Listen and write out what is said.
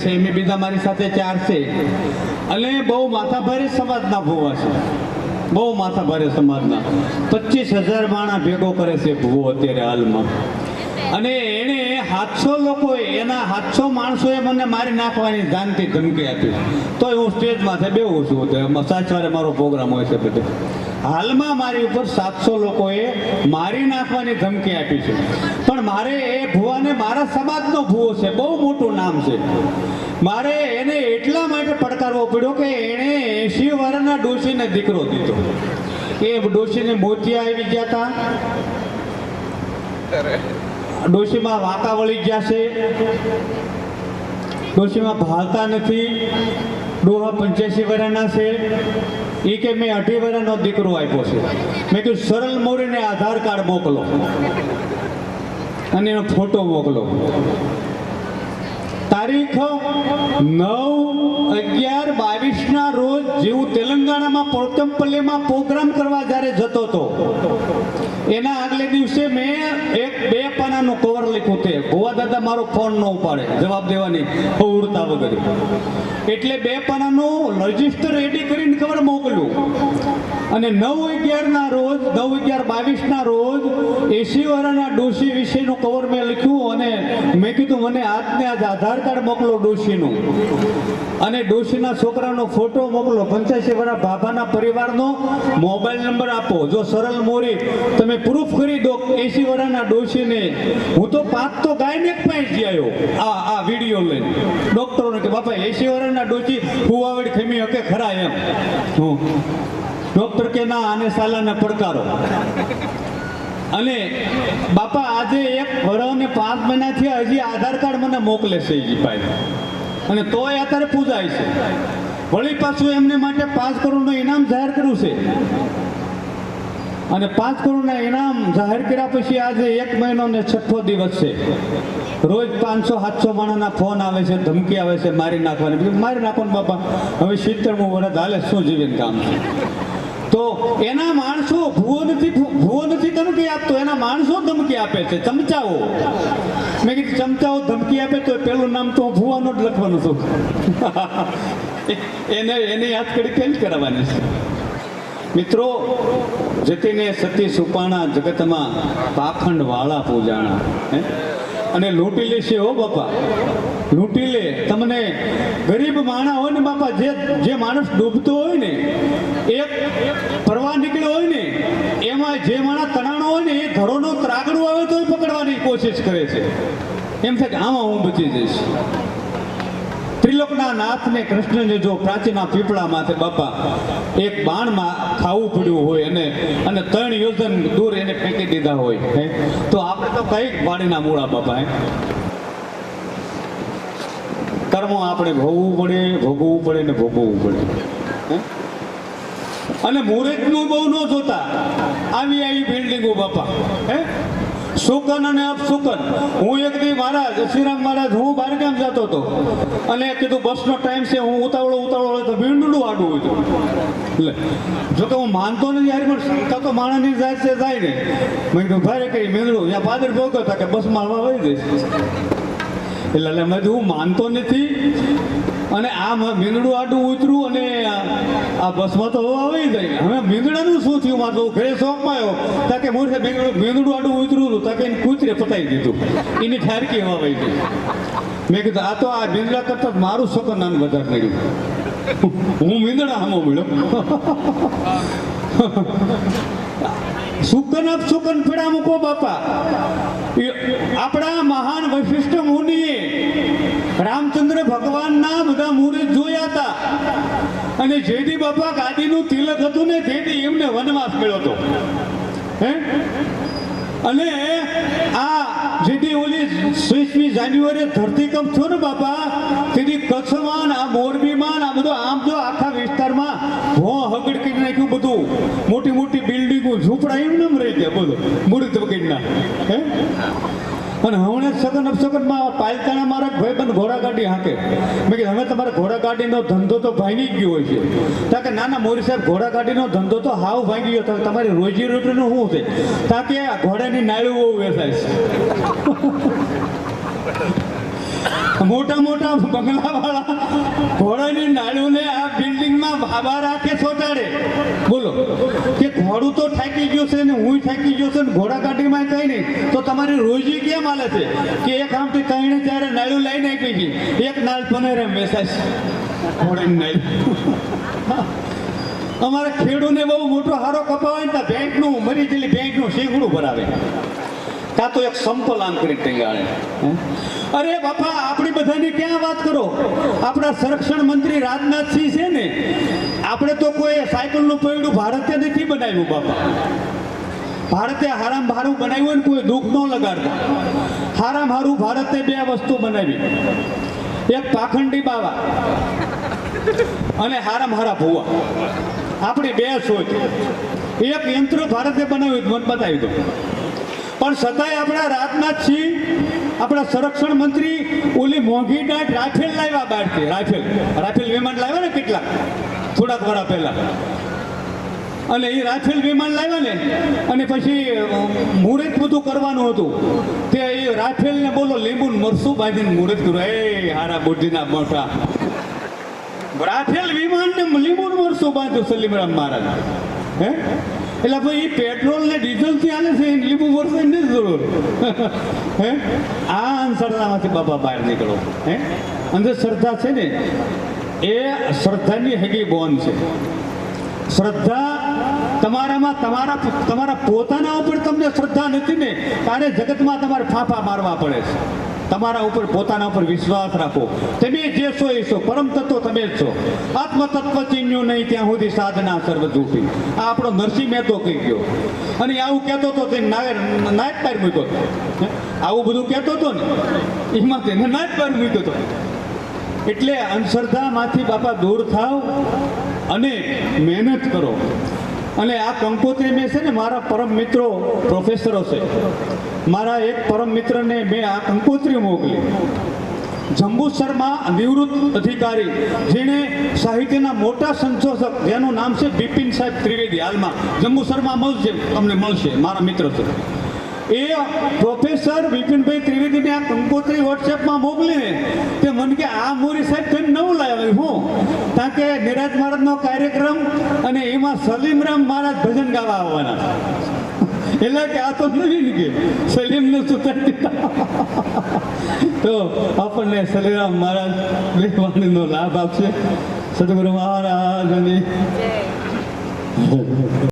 છે એમ બીજા સાથે ચાર છે. બહુ માથાભારે સમાજના ભૂવા છે. બહુ માથાભારે સમાજના. પચીસ હજાર માણા ભેગો કરે છે ભૂવો અત્યારે હાલમાં. અને એણે સાતસો લોકો એના સાતસો માણસોએ મને મારી નાખવાની જાનથી ધમકી આપી. તોય હું સ્ટેજ માથે બેહું છું તો સાચવારે મારો પ્રોગ્રામ હોય છે બધો. હાલમાં મારી ઉપર સાતસો લોકોએ મારી નાખવાની ધમકી આપી છે. પણ મારે એ ભુવાને મારા સમાજનો ભુવો છે, બહુ મોટું નામ છે. મારે એને એટલા માટે પડકારવો પડ્યો કે એણે એંશી વર્ષના ડોશીને દીકરો દીધો. એ ડોશીને મોતિયા આવી ગયા હતા ડોશીમાં વાંકા વળી ગયા છે ડોશીમાં ભાલતા નથી. ડોહા પંચ્યાસી વર્ષના છે. એ કે મેં અઢી વર્ષનો દીકરો આપ્યો છે. મેં કીધું સરળ મોરીને આધાર કાર્ડ મોકલો. અને એનો ફોટો મોકલો. તારીખ નવ અગિયાર બાવીસના રોજ જેવું તેલંગાણામાં પોર્ટમપલ્લીમાં પ્રોગ્રામ કરવા જ્યારે જતો હતો, એના આગલે દિવસે મેં એક બે પાનાનું કવર લખ્યું તે. ગોવા દાદા મારો ફોન ન ઉપાડે, જવાબ દેવાની ઉડતા વગર. એટલે બે પાનાનું રજિસ્ટર રેડી કરીને કવર મોકલ્યું. અને નવ અગિયારના રોજ, નવ અગિયાર બાવીસના રોજ એસી વાળાના ડોશી વિશેનું કવર મેં લખ્યું અને મેં કીધું, મને આજને આજ આધાર કાર્ડ મોકલો ડોશીનું. અને ડોશીના છોકરાનો ફોટો મોકલો. પંચ્યાસી વર્ષ બાબાના પરિવારનો મોબાઈલ નંબર આપો. જો સરળ મોરી, તમે પ્રૂફ કરી દો એસી વર્ષના ડોશીને. હું તો પાક તો ગાયને પાસે આવ્યો આ આ વીડિયો લઈને. ડોક્ટરોને કે, બાપા એસી વર્ષના ડોશી ફુવાવડ ખમી હકે ખરા એમ. હું ડોક્ટર કે ના, આને સાલાને પડકારો. અને બાપા, આજે એક વરહ ને પાંચ મહિનાથી હજી આધાર કાર્ડ મને મોકલે છે ભાઈ. અને તોય અત્યારે પૂજાય છે. વળી પાછું એમને માટે પાંચ કરોડનું ઇનામ જાહેર કર્યું છે. અને પાંચ કરોડના ઇનામ જાહેર કર્યા પછી આજે એક મહિનો ને છઠ્ઠો દિવસ છે. રોજ પાંચસો, સાતસો માણસના ફોન આવે છે, ધમકી આવે છે, મારી નાખવાની. મારી નાખો ને બાપા. હવે સિત્તેરમું વર્ષ હાલે, શું જીવન કામ છે? તો એના માણસો ભૂવો નથી ભૂવો નથી ધમકી આપતો, એના માણસો ધમકી આપે છે. ચમચાઓ. મેં કીધું, ચમચાઓ ધમકી આપે તો પેલું નામ તો હું ભૂવાનો જ લખવાનું છું. એને એને યાદ કરી કેમ કરાવવાની છે? મિત્રો, જતીને સતી સુપાણા જગતમાં પાખંડ વાળા પૂજાણા, હે? અને લૂંટી લેશે હો બાપા. લૂંટી લે. તમને ગરીબ માણા હોય ને બાપા, જે જે માણસ ડૂબતો હોય ને, એક ફરવા નીકળ્યો હોય ને, એમાં જે માણસ તણાણો હોય ને, એ ઘરોનો ત્રાગડું આવે તો પકડવાની કોશિશ કરે છે. એમ થાય કે આમાં હું બચી જઈશ. ત્રિલોકના નાથને કૃષ્ણને જો પ્રાચીના પીપળામાંથી માથે બાપા, એક બાણમાં ખાવું પડ્યું હોય અને અને ત્રણ યોજન દૂર એને ફેંકી દીધા હોય તો આપણે તો કંઈક વાડીના મૂળા, બાપા કર્મો આપણે ભોગવવું પડે ભોગવવું પડે ને ભોગવવું પડે? અને મુહૂર્તનું બહુ ન જોતા. આવી આવી બિલ્ડિંગો, બાપા, હે? સુકન અને અપસુકન. હું એક દી મહારાજ, શ્રીરામ મહારાજ, હું બારગામ જતો હતો. અને કીધું, બસનો ટાઈમ છે, હું ઉતાવળો ઉતાવળો તો ભીંડું આડું હોય એટલે જો કે હું માનતો નથી યાર, પણ શંકા તો માણસની જાય છે, જાય ને. મેં કીધું, ભારે કઈ મીંદડું. ત્યાં પાદર ભોગવતા હતા કે બસમાં હવા વહી જઈશ. એટલે મેં હું માનતો નથી અને આ મીંદડું આડું ઉતરું અને આ- બસમાં તો આવી જાય હવે મીંદડાનું શું થયું? મારે ઘરે આવ્યો તાકે મૂર્ખે મીંદડું મીંદડું આડું ઉતરું હતું, તાકે એને કૂતરે પતાવી દીધું. એની ઠારકી હવા વહી ગઈ. મેં કીધું, આ તો આ મીંદડા કરતાં મારું શકન નાન વધારે થયું હું મીંદડા હામો મળ્યો. સુકન અપ સુકન ફેડા મૂકો બાપા. આપણા મહાન વૈશિષ્ટ મુનિએ રામચંદ્ર ભગવાનના બધા મુહૂર્ત જોયા હતા. અને જેથી બાપા ગાદીનું તિલક હતું ને તેથી એમને વનવાસ મળ્યો હતો. હે? અને આ જેથી ઓલી વીસમી જાન્યુઆરી ધરતીકંપ થયો ને બાપા તેથી કચ્છમાં આ મોરબીમાં આ બધું આમ જો આખા વિસ્તારમાં ભો હગડ કરી નાખ્યું બધું. મોટી મોટી બિલ્ડિંગો ઝૂંપડા એમ નમ રહી ગયા બધું, મૂર્ત વગેરેના. હે? અને હમણાં સગન અપસગનમાં પાલતાણા મારા ભાઈબંધ ઘોડાગાડી હાંકે. મેં કીધું, હવે તમારે ઘોડાગાડીનો ધંધો તો ભાંગી ગયો હોય છે. કારણ કે નાના મોરી સાહેબ, ઘોડા કાઢીનો ધંધો તો હાવ ભાંગી ગયો. તો તમારી રોજી રોટીનું શું છે? તા કે ઘોડાની નાળું બહુ વેચાય છે. મોટા મોટા બંગલાવાળા ઘોડાની નાળુને આ બિલ્ડિંગમાં ભાભા રાખે છોટાડે. બોલો, કે ઘોડું તો થાકી ગયું છે ને હું થાકી ગયો છે ને ઘોડા કાઢીમાં કઈ નહીં. તો તમારી રોજી કેમ હાલે છે? કે એક આમથી ત્રણે ત્યારે નાળું લઈ નાખી ગઈ. એક નાળ પનેરે મેસાજ ઘોડાની નાળ. અમારા ખેડૂને બહુ મોટો હારો કપાવાય ને ત્યાં બેંકનું મરી ગયેલી બેંકનું શીખડું ભરાવે. કાં તો એક સંપલ આમ કરી ટેંગાળે અરે બાપા, આપણી બધાની ક્યાં વાત કરો? આપણા સંરક્ષણ મંત્રી રાજનાથસિંહ છે ને, આપણે તો કોઈ સાયકલનું પૈડું ભારતે નથી બનાવ્યું, બાપા. ભારતે હારામ હારું બનાવ્યું ને કોઈ દુઃખ ન લગાડતા. હારામ હારું ભારતે બે વસ્તુ બનાવી. એક પાખંડી બાવા અને હારામ હારા ભુવા. આપણી બે સોચ એક યંત્ર ભારતે બનાવ્યું મને બતાવી દો. પણ છતાંય આપણા રાજનાથસિંહ આપણા સંરક્ષણ મંત્રી ઓલી મોંઘી દાટ રાફેલ લાવ્યા બહારથી રાફેલ. રાફેલ વિમાન લાવ્યા ને કેટલાક થોડાક વાર પહેલા. અને એ રાફેલ વિમાન લાવ્યા ને, અને પછી મુહૂર્ત બધું કરવાનું હતું. તે એ રાફેલને બોલો લીંબુ મરસું બાંધીને મુહૂર્ત કર્યું એ હારા બુદ્ધિના મોટા. રાફેલ વિમાન ને લીંબુ મરસું બાંધ્યું સલીમરામ મહારાજ. હે? એટલે ભાઈ એ પેટ્રોલ ને ડીઝલ હાલે છે લીંબુ મરસું નથી જરૂર. હે? આ અંધશ્રદ્ધામાંથી બાપા બહાર નીકળો. હે? અંધશ્રદ્ધા છે ને, એ શ્રદ્ધાની હગી બોન છે. શ્રદ્ધા તમારામાં તમારા તમારા પોતાના ઉપર તમને શ્રદ્ધા નથી ને, તારે જગતમાં તમારે ફાંફા મારવા પડે છે. તમારા ઉપર પોતાના ઉપર વિશ્વાસ રાખો. તમે જે છો એ છો, પરમ તત્વ તમે જ છો. આત્મ તત્વ ચીન્યું નહીં, ત્યાં સુધી સાધના સર્વ જૂઠી આ આપણો નરસિંહ મહેતો કહી ગયો. અને આવું કહેતો હતો તે નાયક પાર મૂક્યો હતો. આવું બધું કહેતો હતો ને, એમાં તેને નાયક પાર મૂક્યો હતો. એટલે અંધશ્રદ્ધામાંથી બાપા દૂર થાવ અને મહેનત કરો. અને આ કંકોત્રી મેં છે ને મારા પરમ મિત્રો પ્રોફેસરો છે. મારા એક પરમ મિત્રને મેં આ કંકોત્રી મોકલી. જંબુસરમાં નિવૃત્ત અધિકારી, જેણે સાહિત્યના મોટા સંશોધક, જેનું નામ છે બિપિન સાહેબ ત્રિવેદી. હાલમાં જંબુસરમાં મળશે, તમને મળશે, મારા મિત્ર છે. એ પ્રોફેસર વિપિનભાઈ ત્રિવેદીને આ કંકોત્રી વોટ્સએપમાં મોકલીને તે મને કે આ મોરી સાહેબ થઈને નવું લાવ્યા હું? કારણ કે નિરાજ મહારાજનો કાર્યક્રમ અને એમાં સલીમરામ મહારાજ ભજન ગાવા આવવાના. એટલે કે આ તો નવીન કે સલીમનું સુતાર તો આપણને સલીરામ મહારાજ બે વાણીનો લાભ આપશે. સદગુરુ મહારાજની.